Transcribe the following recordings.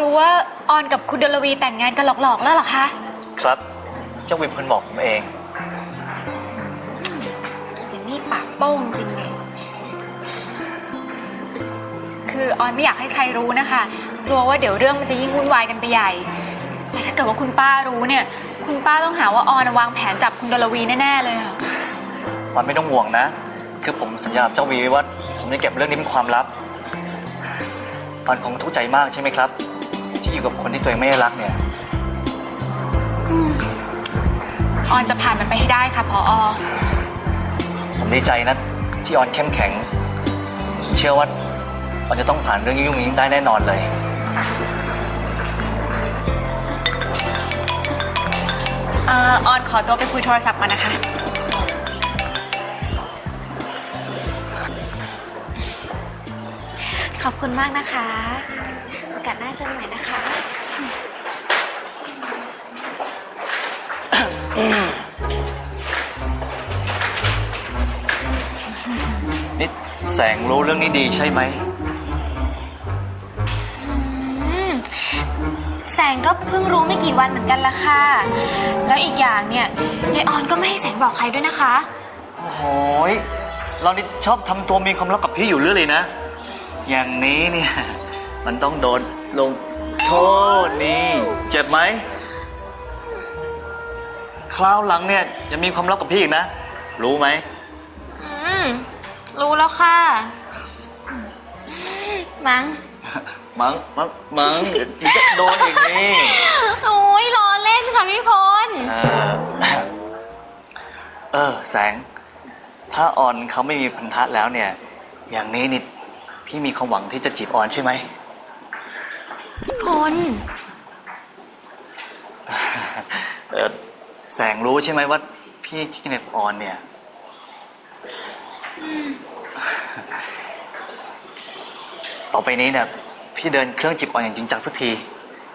รู้ว่าออนกับคุณเดลวีแต่งงานกันหลอกๆแล้วเหรอคะ ครับ เจ้าวินคนบอกผมเองแต่นี่ปากโป้งจริงเลยคือออนไม่อยากให้ใครรู้นะคะกลัวว่าเดี๋ยวเรื่องมันจะยิ่งวุ่นวายกันไปใหญ่ แต่ถ้าเกิดว่าคุณป้ารู้เนี่ย คุณป้าต้องหาว่าออนวางแผนจับคุณเดลวีแน่ๆเลยค่ะมันไม่ต้องห่วงนะ คือผมสัญญากับเจ้าวีไว้ว่า ผมจะเก็บเรื่องนี้เป็นความลับออนคงทุกข์ใจมากใช่ไหมครับ ที่อยู่กับคนที่ตัวเองไม่ได้รักเนี่ยออนจะผ่านมันไปให้ได้ค่ะพออผมดีใจนะที่ออนเข้มแข็งผมเชื่อว่าออนจะต้องผ่านเรื่องยุ่งๆนี้ได้แน่นอนเลย เอ่อออนขอตัวไปคุยโทรศัพท์ก่อนนะคะ ขอบคุณมากนะคะโอกาสหน้าเชิญใหม่นะคะ นี่แสงรู้เรื่องนี้ดีใช่ไหม อืมแสงก็เพิ่งรู้ไม่กี่วันเหมือนกันละค่ะ แล้วอีกอย่างเนี่ยยายออนก็ไม่ให้แสงบอกใครด้วยนะคะ โอ้โหยเรานี่ชอบทำตัวมีความลับกับพี่อยู่เรื่อยเลยนะ อย่างนี้เนี่ย มันต้องโดนลงโทษนี่ เจ็บไหม คราวหลังเนี่ยยังมีความลับกับพี่อีกนะ รู้ไหม อืม รู้แล้วค่ะ มั้ง มังมังมังเดี๋ยวจะโดนอีกนี่ โอ้ยล้อเล่นค่ะพี่พล เออเออ แสง ถ้าออนเขาไม่มีพันธะแล้วเนี่ย อย่างนี้นี่พี่มีความหวังที่จะจีบออนใช่ไหม พล เออแสงรู้ใช่ไหมว่า พี่คิดยังไงกับออนเนี่ย ต่อไปนี้เนี่ย พี่เดินเครื่องจิบออนอย่างจริงจังสักที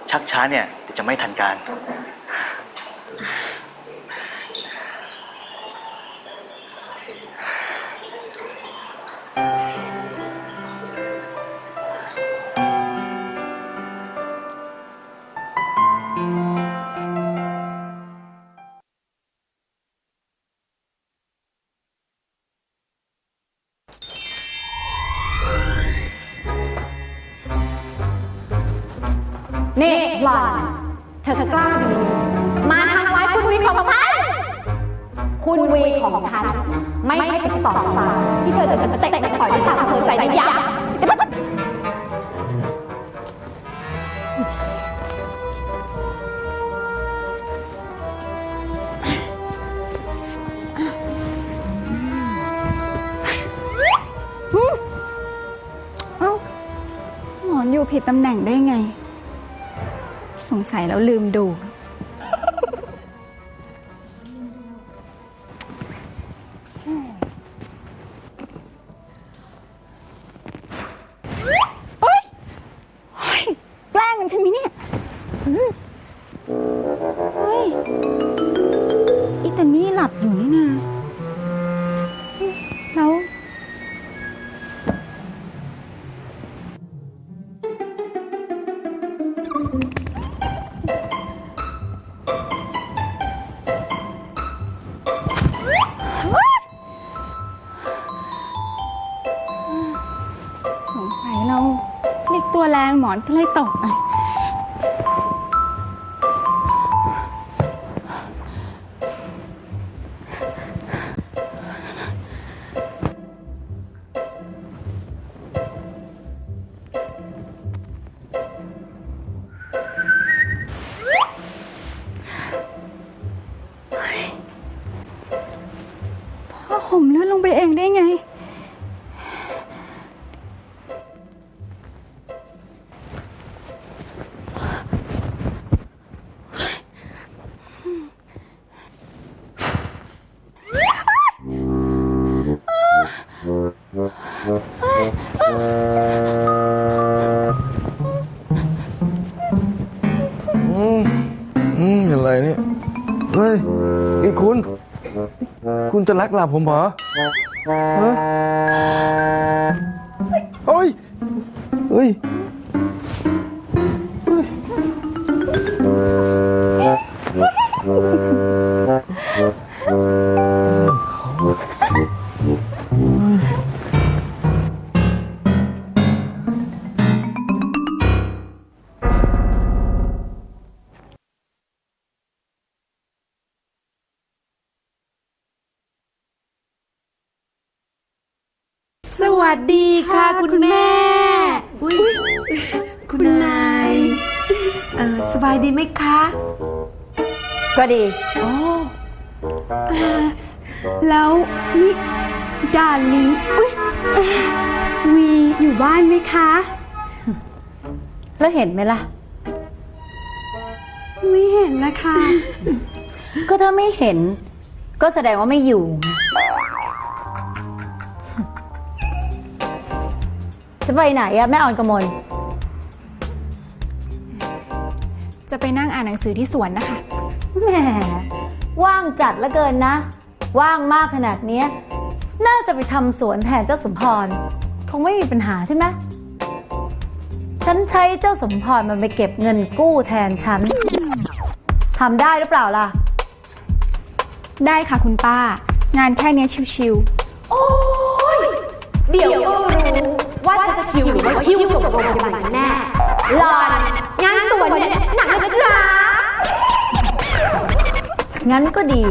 ชักช้าเนี่ยเดี๋ยวจะไม่ทันการ นี่หล่อนเธอกล้าดีมาทำร้ายคุณวีของฉัน คุณวีของฉัน ไม่ใช่เป็นสองสาวที่เธอจะจะเตะกันต่อยด้วยตามอำเภอใจได้ยังจะมาเอ้าหมอนอยู่ผิดตำแหน่งได้ไง สงสัยแล้วลืมดู อนก็เลยตก คุณ คุณจะรักหลับผมเหรอฮะเฮ้ยเฮ้ย วัสดีค่ะคุณแม่ อุ้ยคุณนายเอ่อสบายดีไหมคะ ก็ดี โอ้เอ่อแล้วนี่ดาลิงอุ้ยเอ่อวีอยู่บ้านไหมคะ แล้วเห็นไหมล่ะ ไม่เห็นนะคะ ก็ถ้าไม่เห็น ก็แสดงว่าไม่อยู่ จะไปไหนอะแม่ออนกมลจะไปนั่งอ่านหนังสือที่สวนนะคะ แหมว่างจัดแล้วเกินนะ ว่างมากขนาดเนี้ยน่าจะไปทำสวนแทนเจ้าสมพร คงไม่มีปัญหาใช่ไหมฉันใช้เจ้าสมพรมันไปเก็บเงินกู้แทนฉันทำได้หรือเปล่าล่ะ ได้ค่ะคุณป้า งานแค่เนี้ยชิวเดี๋ยวก็รู้ ว่าจะชิวหรือว่าคิวส่งโรงพยาบาลแน่หลอนงานสวนเนี่ยหนักนะจ๊ะงั้นก็ดี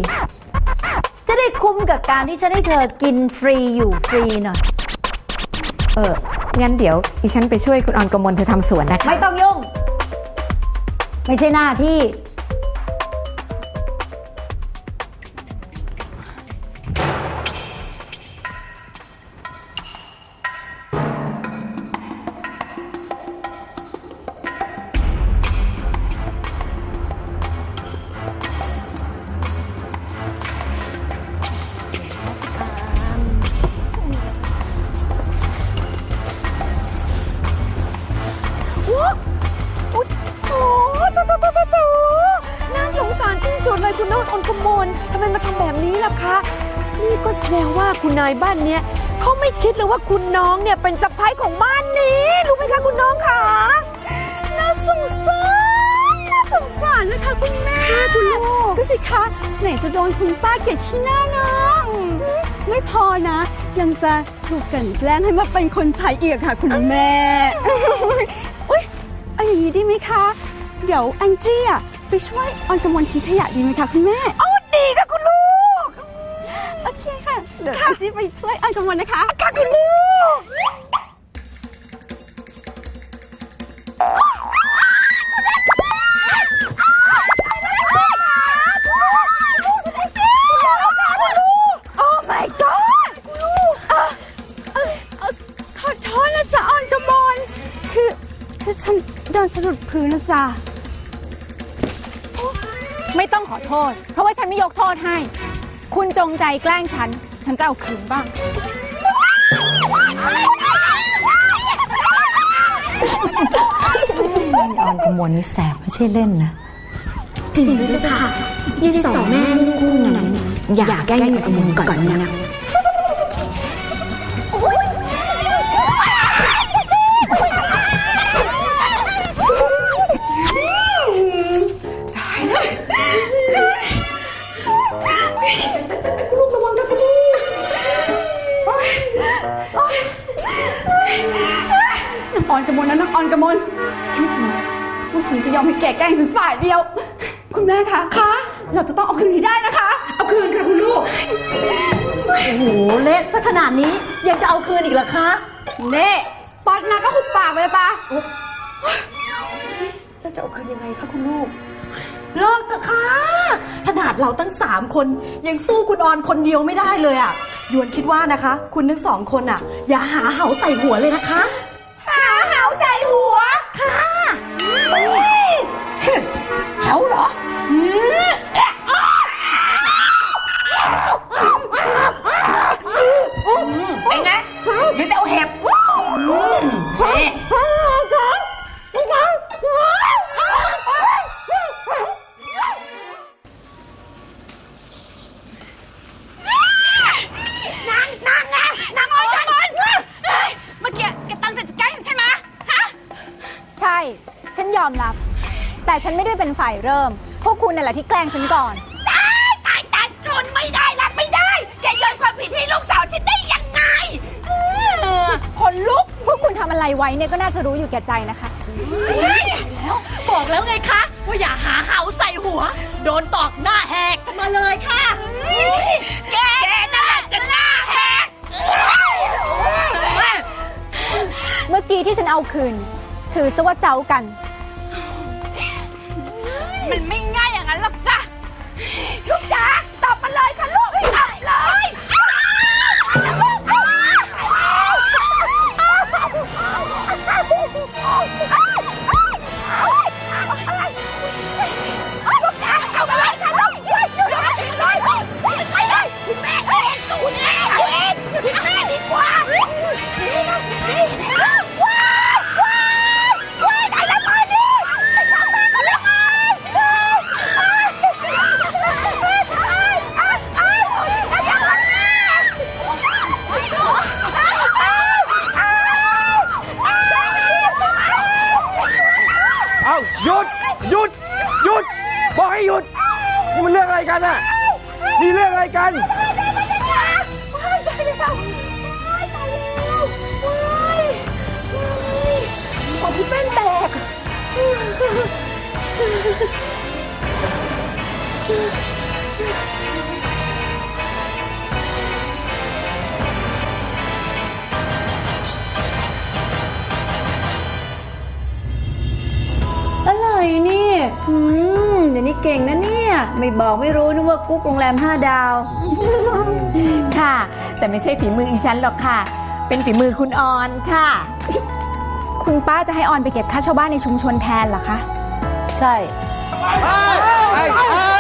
จะได้คุ้มกับการที่ฉันให้เธอกินฟรีอยู่ฟรีหน่อยเออ งั้นเดี๋ยวดิฉันไปช่วยคุณออนกมลเธอทำสวนนะคะ ไม่ต้องยุ่ง ไม่ใช่หน้าที่ คุณนายบ้านเนี้ยเขาไม่คิดเลยว่าคุณน้องเนี่ยเป็นสะพ้ายของบ้านนี้ รู้ไหมคะคุณน้องคะน่าสงสารน่าสงสารนะคะคุณแม่คุณลูกดูสิคะไหนจะโดนคุณป้าเขียดขี้หน้าเนาะไม่พอนะ ยังจะถูกกลันแกล้งให้มาเป็นคนใช้อีกอะค่ะ คุณแม่อุ้ยเอาอย่างนี้ดีไหมคะ เดี๋ยวแองจี้อะไปช่วยออนกำมลทิ้งขยะดีไหมคะคุณแม่ เดี๋ยวแองจี้ไปช่วยออนกำมลนะคะค่ะคุณลูกโอ้ my god คุณลูกเอ่อเอ่อเอ่อขอโทษนะจ๊ะออนกระมอนคือคือฉันเดินสะดุดพื้นนะจ๊ะๆไม่ต้องขอโทษ เพราะว่าฉันไม่ยกโทษให้ คุณจงใจแกล้งฉัน ฉันจะเอาคืนบ้าง ออนกมลนี่แสบไม่ใช่เล่นนะ จริงหรือจะค่ะยี่สองแม่ลูกคู่นั้น อยากแกล้งอมุมก่อนนะ แกแกล้งฉันฝ่ายเดียว คุณแม่คะคะ เราจะต้องเอาคืนให้ได้นะคะ เอาคืนค่ะคุณลูก โอ้โหเละซะขนาดนี้ยังจะเอาคืนอีกเหรอคะเน่ป๊อตนะก็หุบปากไปเลยปะแล้วจะเอาคืนยังไงคะคุณลูก เลิกเถอะค่ะขนาดเราตั้งสามคนยังสู้คุณออนคนเดียวไม่ได้เลยอะยวนคิดว่านะคะ คุณทั้งสองคนอะ อย่าหาเหาใส่หัวเลยนะคะ หาเหาใส่หัว เหาเหรออืมเป็นไงหรือจะเอาเห็บอืมนี่ใช่ ฉันยอมรับ แต่ฉันไม่ได้เป็นฝ่ายเริ่ม พวกคุณนั่นแหละที่แกล้งฉันก่อน ตายตายทนไม่ได้รับไม่ได้แกโยนความผิดให้ลูกสาวฉันได้ยังไงคนลุก พวกคุณทำอะไรไว้เนี่ยก็น่าจะรู้อยู่แก่ใจนะคะบอกแล้วไงคะ ว่าอย่าหาเหาใส่หัว โดนตอกหน้าแหกกันมาเลยค่ะ แกนั่นแหละจะหน้าแหกเอาคืน ถือซะว่าเจ้ากันมัน นี่อืมเดี๋ยวนี้เก่งนะเนี่ย ไม่บอกไม่รู้นึกว่ากุ๊กโรงแรมห้าดาว ค่ะ แต่ไม่ใช่ฝีมืออีฉันหรอกค่ะ เป็นฝีมือคุณออนค่ะ คุณป้าจะให้ออนไปเก็บค่าเช่าบ้านในชุมชนแทนเหรอคะ ใช่ไอ้ไอ้